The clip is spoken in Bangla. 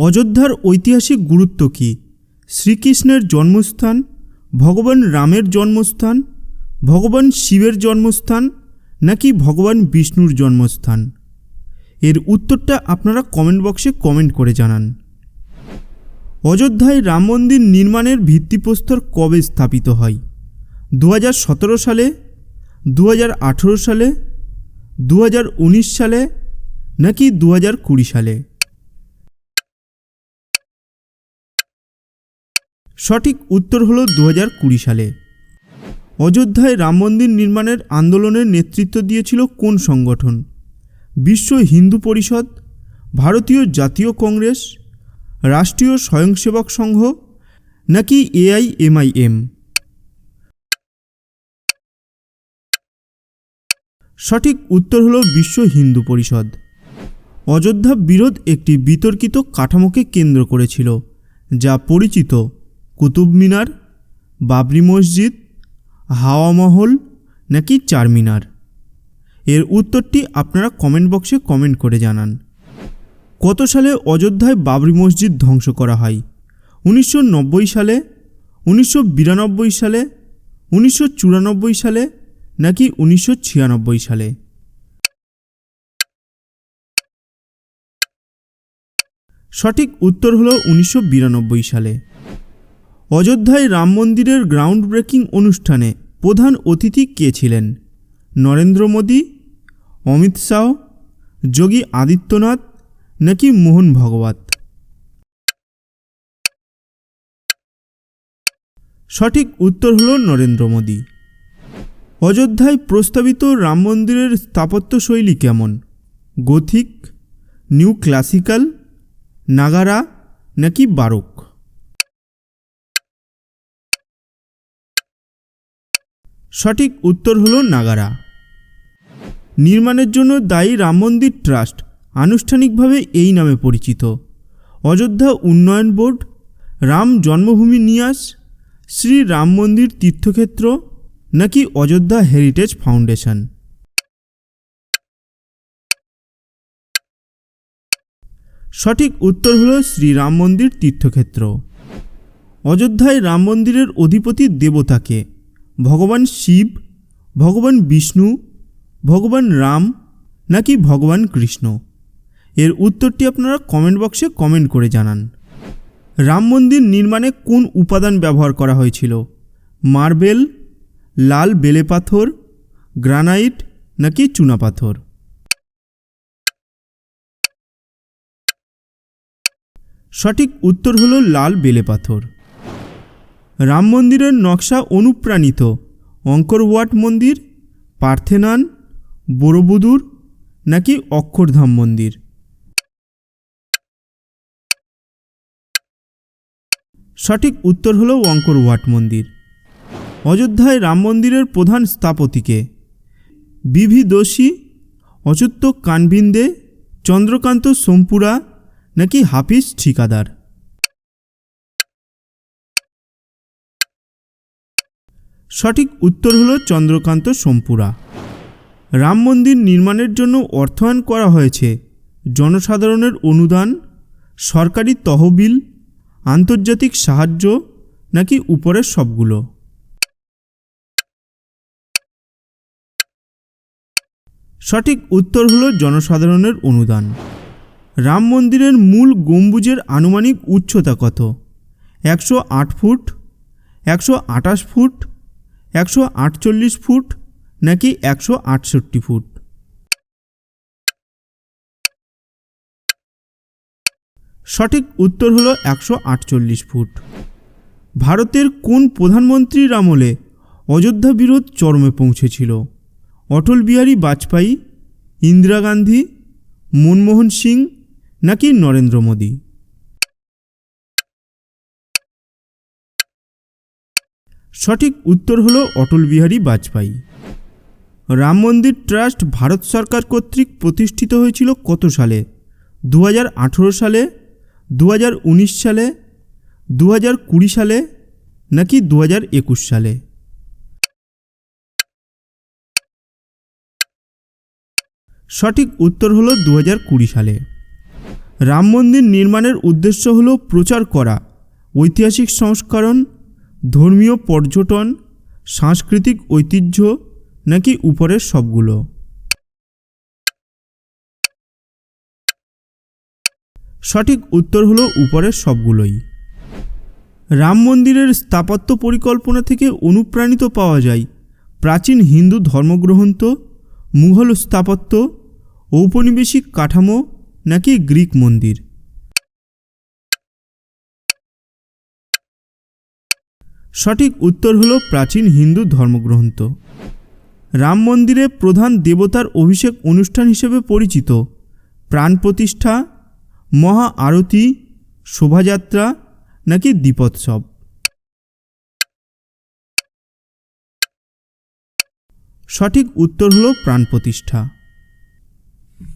অযোধ্যার ঐতিহাসিক গুরুত্ব কী? শ্রীকৃষ্ণের জন্মস্থান, ভগবান রামের জন্মস্থান, ভগবান শিবের জন্মস্থান, নাকি ভগবান বিষ্ণুর জন্মস্থান? এর উত্তরটা আপনারা কমেন্ট বক্সে কমেন্ট করে জানান। অযোধ্যায় রাম মন্দির নির্মাণের ভিত্তিপ্রস্তর কবে স্থাপিত হয়? দু হাজার সতেরো সালে দু হাজার আঠেরো সালে দু হাজার উনিশ সালে, নাকি দু হাজার কুড়ি সালে? সঠিক উত্তর হল দু হাজার কুড়ি সালে। অযোধ্যায় রাম মন্দির নির্মাণের আন্দোলনের নেতৃত্ব দিয়েছিল কোন সংগঠন? বিশ্ব হিন্দু পরিষদ, ভারতীয় জাতীয় কংগ্রেস, রাষ্ট্রীয় স্বয়ংসেবক সংঘ নাকি এআইএমআইএম? সঠিক উত্তর হল বিশ্ব হিন্দু পরিষদ। অযোধ্যা বিরোধ একটি বিতর্কিত কাঠামোকে কেন্দ্র করেছিল, যা পরিচিত কুতুব মিনার, বাবরি মসজিদ, হাওয়া মহল নাকি চারমিনার এর উত্তরটি আপনারা কমেন্ট বক্সে কমেন্ট করে জানান। কত সালে অযোধ্যায় বাবরি মসজিদ ধ্বংস করা হয়? উনিশশো নব্বই সালে, উনিশশো বিরানব্বই সালে, উনিশশো চুরানব্বই সালে নাকি উনিশশো ছিয়ানব্বই সালে? সঠিক উত্তর হলো উনিশশো সালে। অযোধ্যায় রাম মন্দিরের গ্রাউন্ড ব্রেকিং অনুষ্ঠানে প্রধান অতিথি কে ছিলেন? নরেন্দ্র মোদী, অমিত শাহ, যোগী আদিত্যনাথ নাকি মোহন ভগবত? সঠিক উত্তর হল নরেন্দ্র মোদী। অযোধ্যায় প্রস্তাবিত রাম মন্দিরের স্থাপত্যশৈলী কেমন? গথিক, নিউ ক্লাসিক্যাল, নাগারা নাকি বারক? সঠিক উত্তর হল নাগারা। নির্মাণের জন্য দায়ী রাম মন্দির ট্রাস্ট আনুষ্ঠানিকভাবে এই নামে পরিচিত। অযোধ্যা উন্নয়ন বোর্ড, রাম জন্মভূমি নিয়াস, শ্রী রাম মন্দির তীর্থক্ষেত্র নাকি অযোধ্যা হেরিটেজ ফাউন্ডেশন। সঠিক উত্তর হল শ্রীরাম মন্দির তীর্থক্ষেত্র। অযোধ্যায় রাম মন্দিরের অধিপতি দেবতাকে ভগবান শিব, ভগবান বিষ্ণু, ভগবান রাম, নাকি ভগবান কৃষ্ণ? এর উত্তরটি আপনারা কমেন্ট বক্সে কমেন্ট করে জানান। রাম মন্দির নির্মাণে কোন উপাদান ব্যবহার করা হয়েছিল? মার্বেল, লাল বেলে পাথর, গ্রানাইট, নাকি চুনাপাথর সঠিক উত্তর হলো লাল বেলে পাথর। রাম মন্দিরের নকশা অনুপ্রাণিত। অঙ্করওয়াট মন্দির, পার্থেনান, বড়বুদুর নাকি অক্ষরধাম মন্দির? সঠিক উত্তর হল ওয়াঙ্করওয়াট মন্দির। অযোধ্যায় রাম মন্দিরের প্রধান স্থাপতিকে। বিভি দোষী, অচ্যুত কানবিন্দে, চন্দ্রকান্ত সোমপুরা নাকি হাফিজ ঠিকাদার? সঠিক উত্তর হল চন্দ্রকান্ত সোমপুরা। রাম মন্দির নির্মাণের জন্য অর্থায়ন করা হয়েছে জনসাধারণের অনুদান, সরকারি তহবিল, আন্তর্জাতিক সাহায্য নাকি উপরের সবগুলো। সঠিক উত্তর হল জনসাধারণের অনুদান। রাম মন্দিরের মূল গম্বুজের আনুমানিক উচ্চতা কত? একশো আট ফুট, একশো আটাশ ফুট একশো আটচল্লিশ ফুট নাকি একশো আটষট্টি ফুট? সঠিক উত্তর হলো একশো আটচল্লিশ ফুট। ভারতের কোন প্রধানমন্ত্রীর আমলে অযোধ্যা বিরোধ চরমে পৌঁছেছিল? অটল বিহারী বাজপেয়ী, ইন্দিরা গান্ধী, মনমোহন সিং নাকি নরেন্দ্র মোদী? সঠিক উত্তর হল অটল বিহারী বাজপেয়ী। রাম মন্দির ট্রাস্ট ভারত সরকার কর্তৃক প্রতিষ্ঠিত হয়েছিল কত সালে? দু হাজার আঠেরো সালে দু হাজার উনিশ সালে দু সালে নাকি দু সালে? সঠিক উত্তর হলো দু সালে। রাম মন্দির নির্মাণের উদ্দেশ্য হল প্রচার করা, ঐতিহাসিক সংস্করণ ধর্মীয় পর্যটন, সাংস্কৃতিক ঐতিহ্য নাকি উপরের সবগুলো? সঠিক উত্তর হলো উপরের সবগুলোই। রাম মন্দিরের স্থাপত্য পরিকল্পনা থেকে অনুপ্রাণিত পাওয়া যায় প্রাচীন হিন্দু ধর্মগ্রন্থ, মুঘল স্থাপত্য, ঔপনিবেশিক কাঠামো নাকি গ্রিক মন্দির। সঠিক উত্তর হলো প্রাচীন হিন্দু ধর্মগ্রন্থ। রাম মন্দিরে প্রধান দেবতার অভিষেক অনুষ্ঠান হিসেবে পরিচিত। প্রাণ প্রতিষ্ঠা, মহা আরতি, শোভাযাত্রা নাকি দীপোৎসব। সঠিক উত্তর হলো প্রাণ প্রতিষ্ঠা।